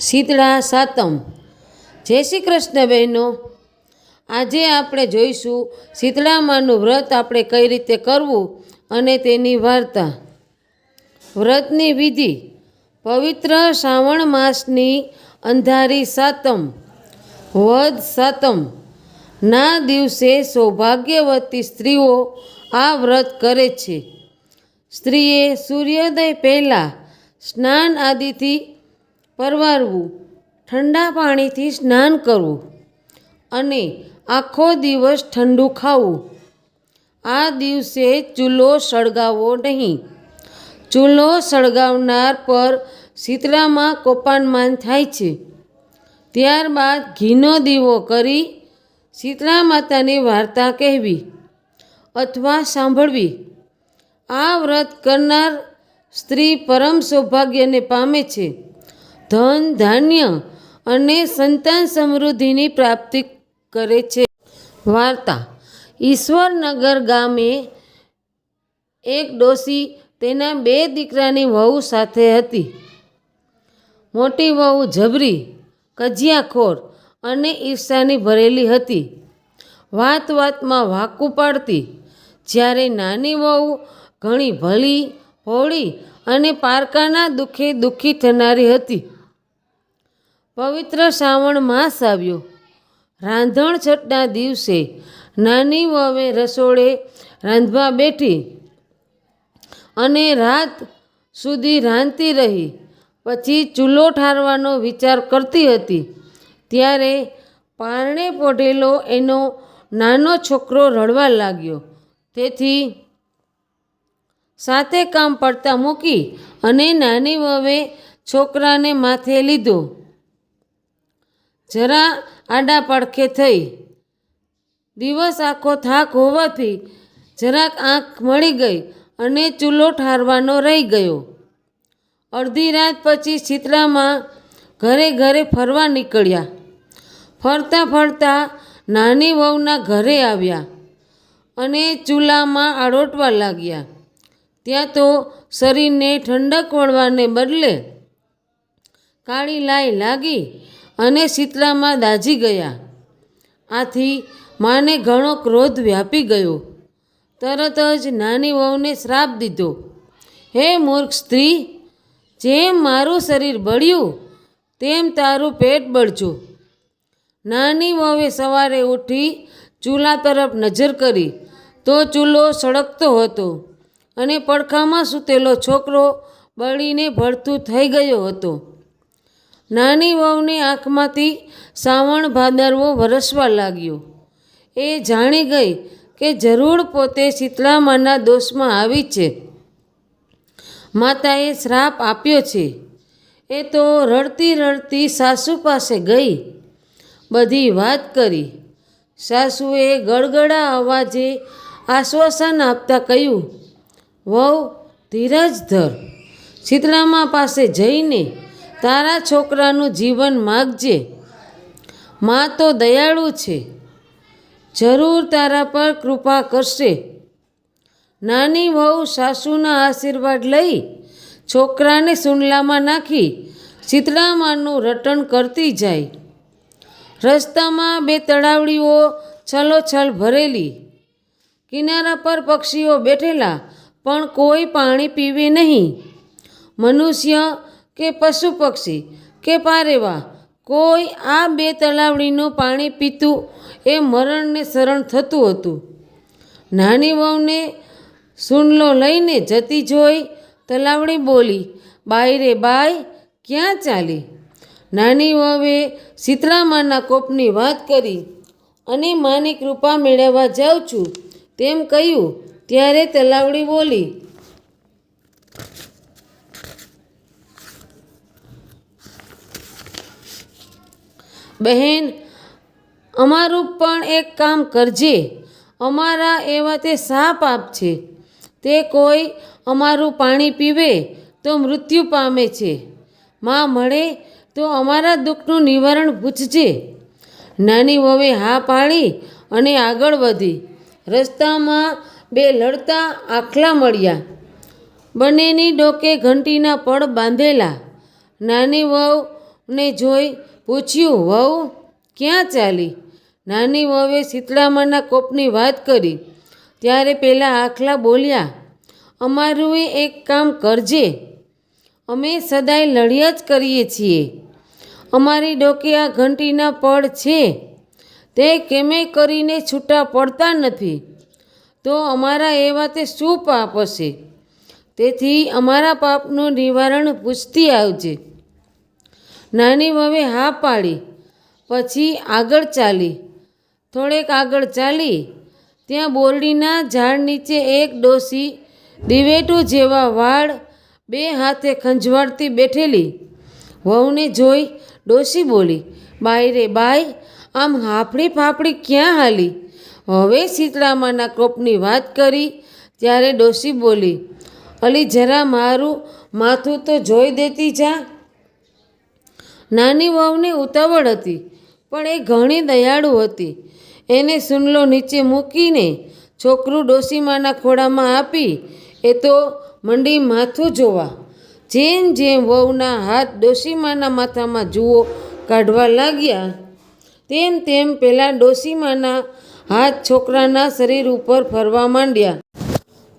શીતળા સાતમ. જય શ્રી કૃષ્ણ બહેનો. આજે આપણે જોઈશું શીતળામાનું વ્રત આપણે કઈ રીતે કરવું અને તેની વાર્તા. વ્રતની વિધિ. પવિત્ર શ્રાવણ માસની અંધારી સાતમ. વદ સાતમ. ના દિવસે સૌભાગ્યવતી સ્ત્રીઓ આ વ્રત કરે છે. સ્ત્રીએ સૂર્યોદય પહેલાં સ્નાન આદિથી પરવારવું, ઠંડા પાણીથી સ્નાન કરવું અને આખો દિવસ ઠંડુ ખાવું. આ દિવસે ચૂલો સળગાવવો નહીં. ચૂલો સળગાવનાર પર શીતળામાં કોપાનમાન થાય છે. ત્યારબાદ ઘીનો દીવો કરી શીતળા માતાની વાર્તા કહેવી અથવા સાંભળવી. આ વ્રત કરનાર સ્ત્રી પરમ સૌભાગ્યને પામે છે. ધન, ધાન્ય અને સંતાન સમૃદ્ધિની પ્રાપ્તિ કરે છે. વાર્તા. ઈશ્વરનગર ગામે એક ડોસી તેના બે દીકરાની વહુ સાથે હતી. મોટી વહુ જબરી, કજિયાખોર અને ઈર્ષાની ભરેલી હતી. વાત વાતમાં વાકું પાડતી. જ્યારે નાની વહુ ઘણી ભલી, ભોળી અને પારકાના દુઃખે દુઃખી થનારી હતી. પવિત્ર શ્રાવણ માસ આવ્યો. રાંધણ છઠના દિવસે નાની વહુએ રસોડે રાંધવા બેઠી અને રાત સુધી રાંધતી રહી. પછી ચૂલો ઠારવાનો વિચાર કરતી હતી. ત્યારે પારણે પોઢેલો એનો નાનો છોકરો રડવા લાગ્યો. તેથી સાથે કામ પડતા મૂકી અને નાની વહુએ છોકરાને માથે લીધો. જરા આડા પડખે થઈ. દિવસ આખો થાક હોવાથી જરાક આંખ મળી ગઈ અને ચૂલો ઠારવાનો રહી ગયો. અડધી રાત પછી શીતળામાં ઘરે ઘરે ફરવા નીકળ્યા. ફરતા ફરતા નાની વહુના ઘરે આવ્યા અને ચૂલામાં આડોટવા લાગ્યા. ત્યાં તો શરીરને ઠંડક વળવાને બદલે કાળી લાઈ લાગી અને શીતળામાં દાઝી ગયા. આથી માને ઘણો ક્રોધ વ્યાપી ગયો. તરત જ નાની વહુને શ્રાપ દીધો, હે મૂર્ખ સ્ત્રી, જેમ મારું શરીર બળ્યું, તેમ તારું પેટ બળજો. નાની વહુએ સવારે ઉઠી ચૂલા તરફ નજર કરી, તો ચૂલો સળગતો હતો અને પડખામાં સૂતેલો છોકરો બળીને ભળતું થઈ ગયો હતો. નાની વહુની આંખમાંથી સાવણ ભાદરવો વરસવા લાગ્યો. એ જાણી ગઈ કે જરૂર પોતે શીતળામાના દોષમાં આવી છે. માતાએ શ્રાપ આપ્યો છે. એ તો રડતી રડતી સાસુ પાસે ગઈ. બધી વાત કરી. સાસુએ ગળગળા અવાજે આશ્વાસન આપતા કહ્યું, વહુ, ધીરજ ધર. શીતળામા પાસે જઈને તારા છોકરાનું જીવન માગજે. માં તો દયાળુ છે. જરૂર તારા પર કૃપા કરશે. નાની વહુ સાસુના આશીર્વાદ લઈ છોકરાને સુંડલામાં નાખી શીતળામાનું રટણ કરતી જાય. રસ્તામાં બે તળાવડીઓ છલોછલ ભરેલી. કિનારા પર પક્ષીઓ બેઠેલા, પણ કોઈ પાણી પીવે નહીં. મનુષ્ય કે પશુ પક્ષી કે પારેવા, કોઈ આ બે તલાવડીનું પાણી પીતું એ મરણને શરણ થતું હતું. નાની વહુને સુનલો લઈને જતી જોઈ તલાવડી બોલી, બાઈ રે બાઈ, ક્યાં ચાલી? નાની વહુએ સીતરામાના કોપની વાત કરી, અને માની કૃપા મેળવવા જાઉં છું. તેમ કહ્યું, ત્યારે તલાવડી બોલી બહેન, અમારું પણ એક કામ કરજે. અમારા એવા તે સાપ આપ છે તે કોઈ અમારું પાણી પીવે તો મૃત્યુ પામે છે. માં મળે તો અમારા દુઃખનું નિવારણ પૂછજે નાની વવે હા પાડી અને આગળ વધી. રસ્તામાં બે લડતા આખલા મળ્યા. બંનેની ડોકે ઘંટીના પડ બાંધેલા. નાની વહુ ને જોઈ પૂછ્યું, વહુ, ક્યાં ચાલી? નાની વહુએ શીતળામાના કોપની વાત કરી. ત્યારે પેલા આખલા બોલ્યા, અમારું એ એક કામ કરજે. અમે સદાય લડ્યા જ કરીએ છીએ. અમારી ડોકે આ ઘંટીના પડ છે. તે કેમે કરીને છૂટા પડતા નથી. તો અમારા એવા તે શું પાપ હશે? તેથી અમારા પાપનું નિવારણ પૂછતી આવજે. નાની વવે હા પાડી, પછી આગળ ચાલી. થોડેક આગળ ચાલી, ત્યાં બોરડીના ઝાડ નીચે એક ડોસી દિવેટો જેવા વાળ બે હાથે ખંજવાળતી બેઠેલી. વહુને જોઈ ડોસી બોલી, બાઈ રે બાઈ, આમ હાફડી ફાફડી ક્યાં હાલી? હવે શીતળામાના કોપની વાત કરી. ત્યારે ડોસી બોલી, અલી જરા મારું માથું તો જોઈ દેતી જા. નાની વહુની ઉતાવળ હતી, પણ એ ઘણી દયાળુ હતી. એને સુનલો નીચે મૂકીને છોકરું ડોસીમાના ખોળામાં આપી, એ તો મંડી માથું જોવા. જેમ જેમ વહુના હાથ ડોસીમાના માથામાં જુઓ કાઢવા લાગ્યા, તેમ તેમ પહેલાં ડોસીમાના હાથ છોકરાના શરીર ઉપર ફરવા માંડ્યા.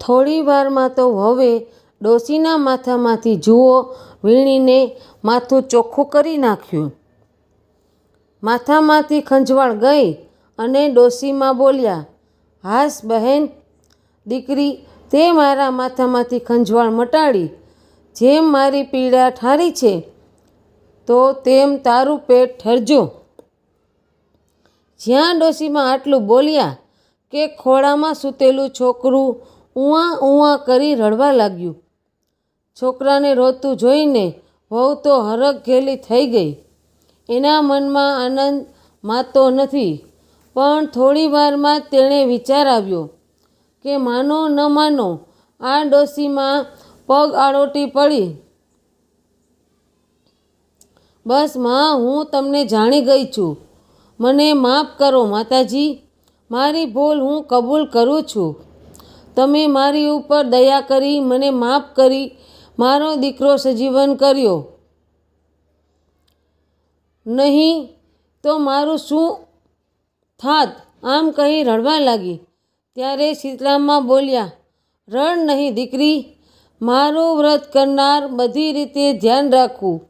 થોડી વારમાં તો હવે ડોસીના માથામાંથી જુઓ વીણીને માથું ચોખ્ખું કરી નાખ્યું. માથામાંથી ખંજવાળ ગઈ અને ડોસીમાં બોલ્યા, હાસ બહેન, દીકરી, તે મારા માથામાંથી ખંજવાળ મટાડી. જેમ મારી પીડા ઠારી છે, તો તેમ તારું પેટ ઠરજો. જ્યાં ડોસીમાં આટલું બોલ્યા કે ખોળામાં સૂતેલું છોકરું ઉવા ઉવા કરી રડવા લાગ્યું. છોકરાને રોતું જોઈને વહુ તો હરખ ઘેલી થઈ ગઈ. એના મનમાં આનંદ માતો નથી. પણ થોડી વારમાં તેણે વિચાર આવ્યો કે માનો ન માનો, આ ડોસીમાં પગ આડોટી પડી. બસમાં, હું તમને જાણી ગઈ છું. મને માફ કરો માતાજી. મારી ભૂલ હું કબૂલ કરું છું. તમે મારી ઉપર દયા કરી, મને માફ કરી મારો દીકરો સજીવન કર્યો. નહીં તો મારું શું થાત? આમ કહી રડવા લાગી. ત્યારે શીતલામાં બોલ્યા, રડ નહીં દીકરી, મારું વ્રત કરનાર બધી રીતે ધ્યાન રાખવું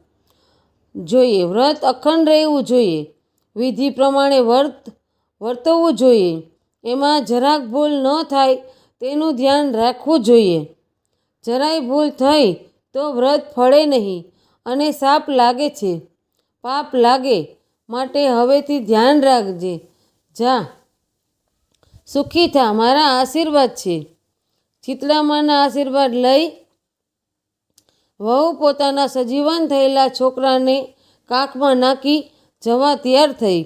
જોઈએ. વ્રત અખંડ રહેવું જોઈએ. વિધિ પ્રમાણે વર્ત વર્તવવું જોઈએ. એમાં જરાક ભૂલ ન થાય તેનું ધ્યાન રાખવું જોઈએ. જરાય ભૂલ થઈ તો વ્રત ફળે નહીં અને સાપ લાગે છે. પાપ લાગે માટે હવેથી ધ્યાન રાખજે. જા. સુખી થા, મારા આશીર્વાદ છે. ચિતળામાના આશીર્વાદ લઈ વહુ પોતાના સજીવન થયેલા છોકરાને કાખમાં નાખી જવા તૈયાર થઈ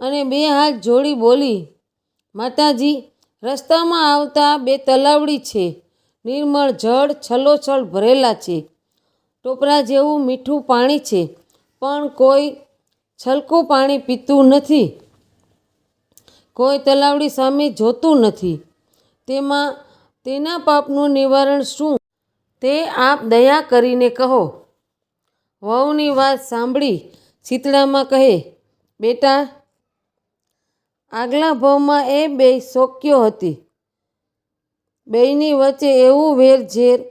અને બે હાથ જોડી બોલી, માતાજી, રસ્તામાં આવતા બે તલાવડી છે. નિર્મળ જળ છલોછલ ભરેલા છે. ટોપરા જેવું મીઠું પાણી છે, પણ કોઈ છલકું પાણી પીતું નથી. કોઈ તલાવડી સામે જોતું નથી. તેમાં તેના પાપનું નિવારણ શું? તે આપ દયા કરીને કહો. વહુની વાત સાંભળી શીતળામાં કહે, બેટા, આગલા ભાવમાં એ બે શોક્યો હતી. બેયની વચ્ચે એવું વેરઝેર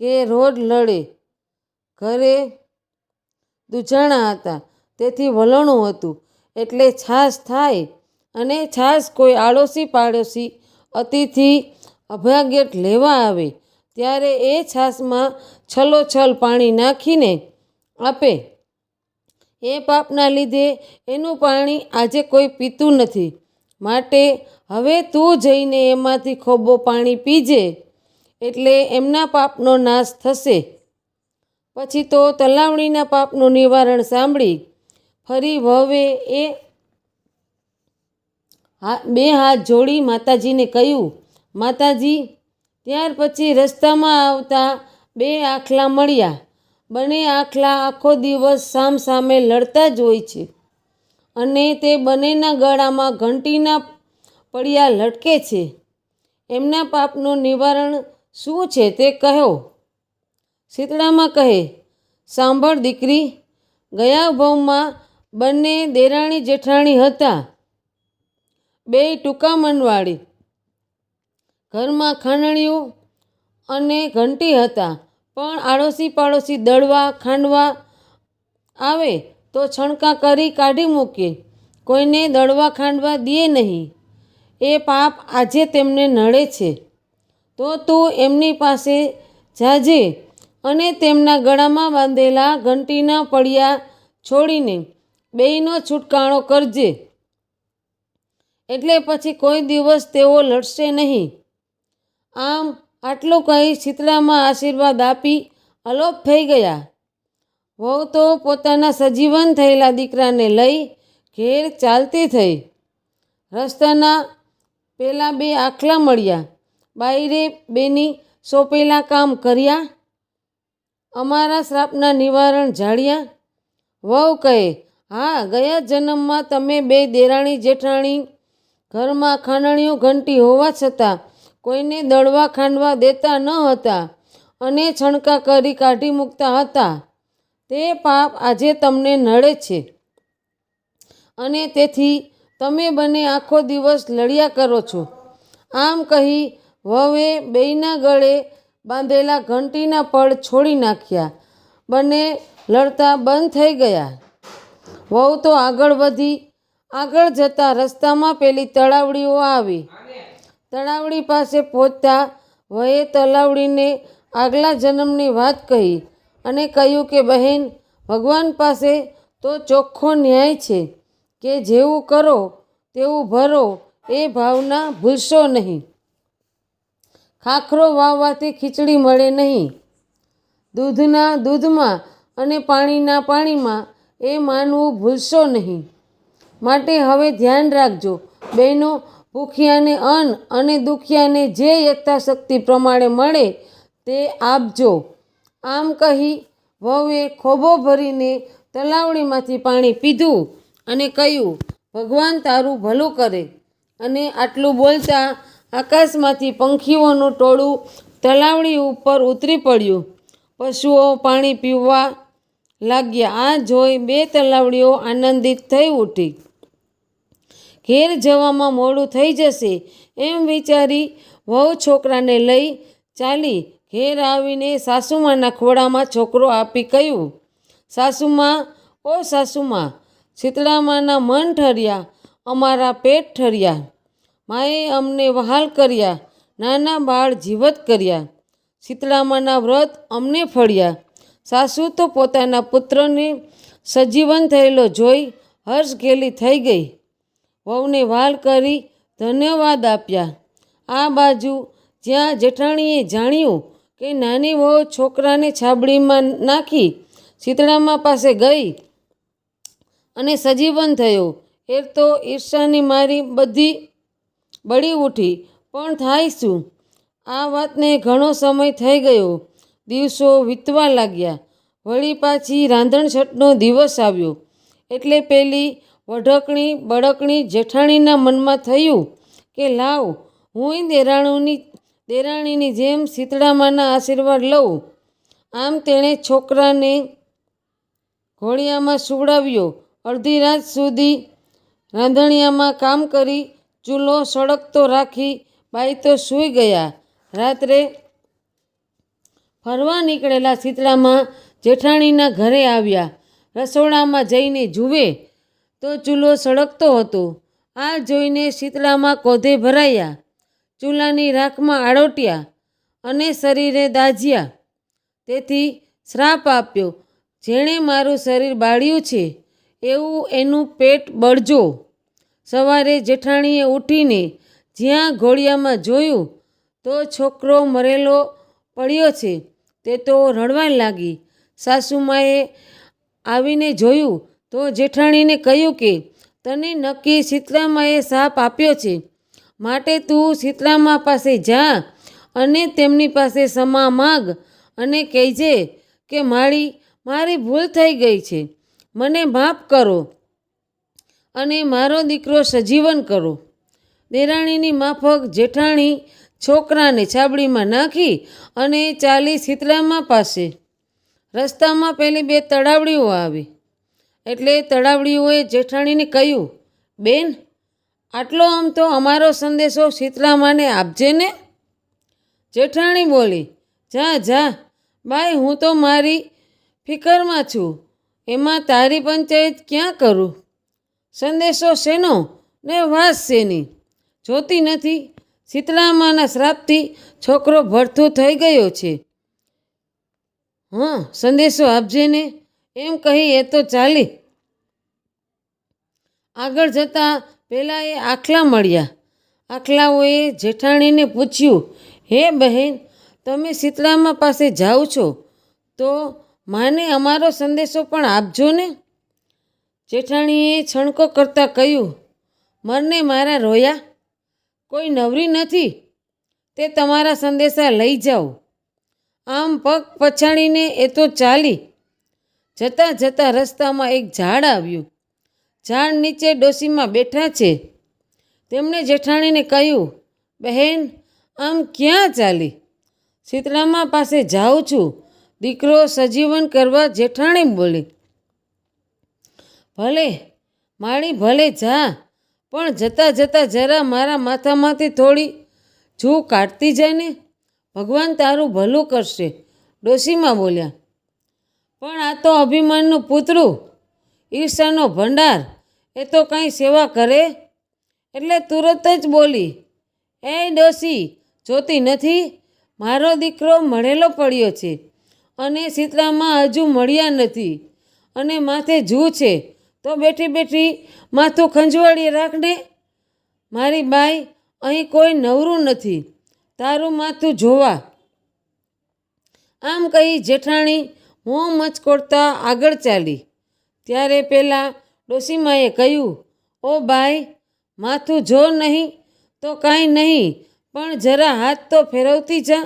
કે રોડ લડે. ઘરે દુજાણા હતા. તેથી વલણું હતું. એટલે છાશ થાય અને છાશ કોઈ આડોશી પાડોશી અતિથિ અભાગ્યટ લેવા આવે. ત્યારે એ છાશમાં છલોછલ પાણી નાખીને આપે. એ પાપના લીધે એનું પાણી આજે કોઈ પીતું નથી. માટે હવે તું જઈને એમાંથી ખોબો પાણી પીજે, એટલે એમના પાપનો નાશ થશે. પછી તો તલાવણીના પાપનું નિવારણ સાંભળી, ફરી વહવે એ બે હાથ જોડી માતાજીને કહ્યું, માતાજી, ત્યાર પછી રસ્તામાં આવતા બે આખલા મળ્યા. બંને આખલા આખો દિવસ સામ સામે લડતા જ હોય છે. અને તે બંનેના ગળામાં ઘંટીના પડિયા લટકે છે. એમના પાપનું નિવારણ શું છે તે કહો. શીતળામાં કહે, સાંભળ દીકરી, ગયા ભાવમાં બંને દેરાણી જેઠાણી હતા. બે ટૂંકા મનવાળી. ઘરમાં ખાંડણીઓ અને ઘંટી હતા, પણ આડોશી પાડોશી દળવા ખાંડવા આવે તો છણકા કરી કાઢી મૂકે. કોઈને દળવા ખાંડવા દે નહીં. એ પાપ આજે તેમને નડે છે. તો તું એમની પાસે જાજે અને તેમના ગળામાં બાંધેલા ઘંટીના પડિયા છોડીને બેયનો છુટકાણો કરજે. એટલે પછી કોઈ દિવસ તેઓ લડશે નહીં. આમ આટલું કહી શીતળામાં આશીર્વાદ આપી અલોપ થઈ ગયા. વહુ તો પોતાના સજીવન થયેલા દીકરાને લઈ ઘેર ચાલતી થઈ. રસ્તાના પહેલાં બે આખલા મળ્યા. બાયરે બેની સોંપેલા કામ કર્યા. અમારા શ્રાપના નિવારણ જાળ્યા વહુ કહે, હા, ગયા જન્મમાં તમે બે દેરાણી જેઠાણી ઘરમાં ખાંડણીઓ ઘંટી હોવા છતાં કોઈને દળવા ખાંડવા દેતા ન હતા અને છણકા કરી કાઢી મૂકતા હતા. તે પાપ આજે તમને નડે છે. અને તેથી તમે બંને આખો દિવસ લડ્યા કરો છો. આમ કહી વહુએ બેયના ગળે બાંધેલા ઘંટીના પડ છોડી નાખ્યા. બંને લડતા બંધ થઈ ગયા. વહુ તો આગળ વધી, આગળ જતા રસ્તામાં પેલી તળાવડીઓ આવી. તળાવડી પાસે પહોંચતા વહે તલાવડીને આગલા જન્મની વાત કહી. અને કહ્યું કે, બહેન, ભગવાન પાસે તો ચોખ્ખો ન્યાય છે કે જેવું કરો તેવું ભરો, એ ભાવના ભૂલશો નહીં. ખાખરો વાવવાથી ખીચડી મળે નહીં. દૂધના દૂધમાં અને પાણીના પાણીમાં એ માનવું ભૂલશો નહીં. માટે હવે ધ્યાન રાખજો, બહેનો, ભૂખ્યાને અન્ન અને દુખિયાને જે યથાશક્તિ પ્રમાણે મળે તે આપજો. આમ કહી વહુએ ખોબો ભરીને તલાવડીમાંથી પાણી પીધું અને કહ્યું, ભગવાન તારું ભલું કરે. અને આટલું બોલતા આકાશમાંથી પંખીઓનું ટોળું તલાવડી ઉપર ઉતરી પડ્યું. પશુઓ પાણી પીવા લાગ્યા. આ જોઈ બે તલાવડીઓ આનંદિત થઈ ઉઠી. ઘેર જવામાં મોડું થઈ જશે એમ વિચારી વહુ છોકરાને લઈ ચાલી ઘેર આવીને સાસુમાના ખોળામાં છોકરો આપી કહ્યું, સાસુમાં, ઓ સાસુમાં, શીતળામાના મન ઠર્યા, અમારા પેટ ઠર્યા, માએ અમને વહાલ કર્યા, નાના બાળ જીવત કર્યા, શીતળામાના વ્રત અમને ફળ્યા, સાસુ તો પોતાના પુત્રને સજીવન થયેલો જોઈ હર્ષ ઘેલી થઈ ગઈ, વહુને વાલ કરી ધન્યવાદ આપ્યા, આ બાજુ જ્યાં જેઠાણીએ જાણ્યું કે નાની વહુ છોકરાને છાબડીમાં નાખી શીતળામાં પાસે ગઈ અને સજીવન થયો. એ તો ઈર્ષાની મારી બધી બળી ઉઠી. પણ થાય શું? આ વાતને ઘણો સમય થઈ ગયો. દિવસો વીતવા લાગ્યા. વળી પાછી રાંધણછટનો દિવસ આવ્યો. એટલે પેલી વઢકણી બળકણી જેઠાણીના મનમાં થયું કે લાવ, હું દેરાણીની દેરાણીની જેમ શીતળામાના આશીર્વાદ લઉં. આમ તેણે છોકરાને ઘોડિયામાં સુવડાવ્યો. અડધી રાત સુધી રાંધણિયામાં કામ કરી ચૂલો સળગતો રાખી બાઈ તો સૂઈ ગયા. રાત્રે ફરવા નીકળેલા શીતળામાં જેઠાણીના ઘરે આવ્યા. રસોડામાં જઈને જુએ તો ચૂલો સળગતો હતો. આ જોઈને શીતળામાં કોધે ભરાયા. ચૂલાની રાખમાં આડોટ્યા અને શરીરે દાઝ્યા. તેથી શ્રાપ આપ્યો, જેણે મારું શરીર બાળ્યું છે, એવું એનું પેટ બળજો. સવારે જેઠાણીએ ઉઠીને જ્યાં ઘોડિયામાં જોયું, તો છોકરો મરેલો પડ્યો છે. તે તો રડવા લાગી. સાસુમાએ આવીને જોયું તો જેઠાણીને કહ્યું કે, તને નક્કી સીતરામાએ સાપ આપ્યો છે. માટે તું શીતળામા પાસે જા અને તેમની પાસે ક્ષમા માગ અને કહેજે કે મારી મારી ભૂલ થઈ ગઈ છે. મને માફ કરો અને મારો દીકરો સજીવન કરો. દેરાણીની માફક જેઠાણી છોકરાને છાબડીમાં નાખી અને ચાલી શીતળામા પાસે. રસ્તામાં પેલી બે તળાવડીઓ આવી. એટલે તળાવડીઓએ જેઠાણીને કહ્યું, બેન આટલો આમ તો અમારો સંદેશો શીતળામાને આપજે ને? જેઠાણી બોલી, જા જા ભાઈ હું તો મારી ફિકરમાં છું. એમાં તારી પંચાયત ક્યાં કરું? સંદેશો શેનો ને વાસ શેની? જોતી નથી. શીતળામાના શ્રાપથી છોકરો ભડથો થઈ ગયો છે. હં, સંદેશો આપજે ને? એમ કહી એ તો ચાલી. આગળ જતાં પહેલાં એ આખલા મળ્યા. આખલાઓએ જેઠાણીને પૂછ્યું, હે બહેન, તમે શીતળામા પાસે જાઓ છો? તો માને અમારો સંદેશો પણ આપજો ને. જેઠાણીએ છણકો કરતાં કહ્યું, મરને મારા રોયા? કોઈ નવરી નથી? તે તમારા સંદેશા લઈ જાઓ. આમ પગ પછાડીને એ તો ચાલી જતાં જતાં રસ્તામાં એક ઝાડ આવ્યું. ઝાડ નીચે ડોશીમાં બેઠા છે. તેમણે જેઠાણીને કહ્યું, બહેન, આમ ક્યાં ચાલી? શીતળામા પાસે જાઉં છું. દીકરો સજીવન કરવા જેઠાણી બોલી, ભલે, માળી ભલે જા, પણ જતાં જતાં જરા મારા માથામાંથી થોડી જૂ કાઢતી જાય ને? ભગવાન તારું ભલું કરશે. ડોશીમાં બોલ્યા, પણ આ તો અભિમાનનું પૂતળું ઈર્ષાનો ભંડાર. એ તો કાંઈ સેવા કરે? એટલે તુરત જ બોલી, એ ડોસી જોતી નથી? મારો દીકરો મળેલો પડ્યો છે અને શીતળામાં હજુ મળ્યા નથી અને માથે જૂ છે. તો બેઠી બેઠી માથું ખંજવાળી રાખને? મારી બાઈ અહીં કોઈ નવરું નથી. તારું માથું જોવા. આમ કહી જેઠાણી મોં મચકોડતા આગળ ચાલી. ત્યારે પહેલાં ડોસીમાએ કહ્યું, ઓ બાઈ, માથું જો નહીં, તો કાંઈ નહીં, પણ જરા હાથ તો ફેરવતી જા.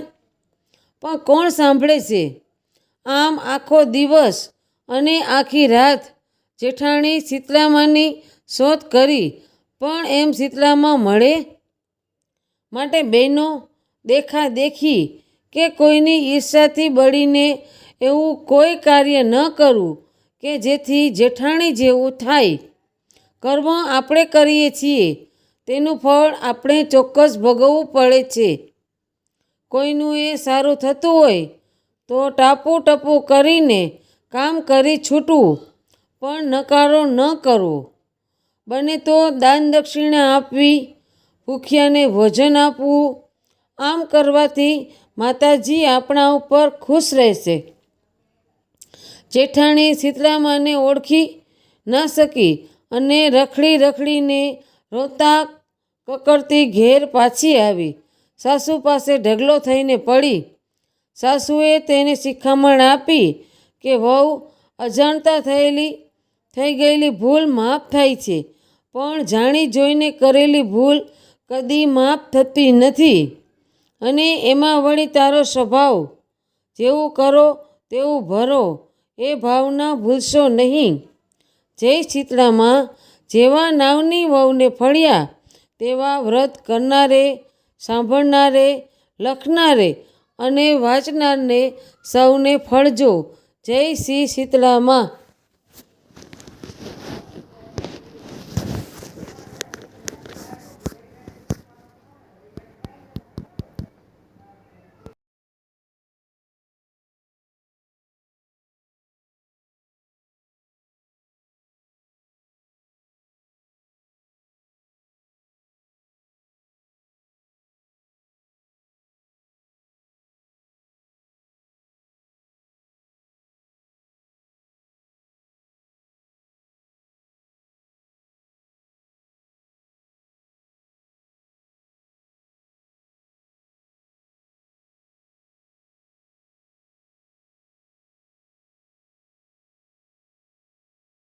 પણ કોણ સાંભળે છે? આમ આખો દિવસ અને આખી રાત જેઠાણી શીતલામાની શોધ કરી પણ એમ શીતલામાં મળે? માટે બહેનો, દેખા દેખી કે કોઈની ઈર્ષાથી બળીને એવું કોઈ કાર્ય ન કરવું કે જેથી જેઠાણી જેવું થાય. કર્મ આપણે કરીએ છીએ. તેનું ફળ આપણે ચોક્કસ ભોગવવું પડે છે. કોઈનું એ સારું થતું હોય તો ટાપુ ટપુ કરીને કામ કરી છૂટવું, પણ નકારો ન કરવો. બને તો દાન દક્ષિણા આપવી, ભૂખ્યાને ભોજન આપવું. આમ કરવાથી માતાજી આપણા ઉપર ખુશ રહેશે. જેઠાણી શીતળામાને ઓળખી ન શકી અને રખડી રખડીને રોતા કકડતી ઘેર પાછી આવી. સાસુ પાસે ઢગલો થઈને પડી. સાસુએ તેને શિખામણ આપી કે, વહુ, અજાણતા થયેલી, થઈ ગયેલી ભૂલ માફ થાય છે, પણ જાણી જોઈને કરેલી ભૂલ કદી માફ થતી નથી. અને એમાં વળી તારો સ્વભાવ. જેવું કરો, તેવું ભરો. એ ભાવના ભૂલશો નહીં. જય શીતળામાં જેવા નાવની વહુને ફળ્યા, તેવા વ્રત કરનારે, સાંભળનારે, લખનારે અને વાંચનારને સૌને ફળજો. જય શ્રી શીતળામાં.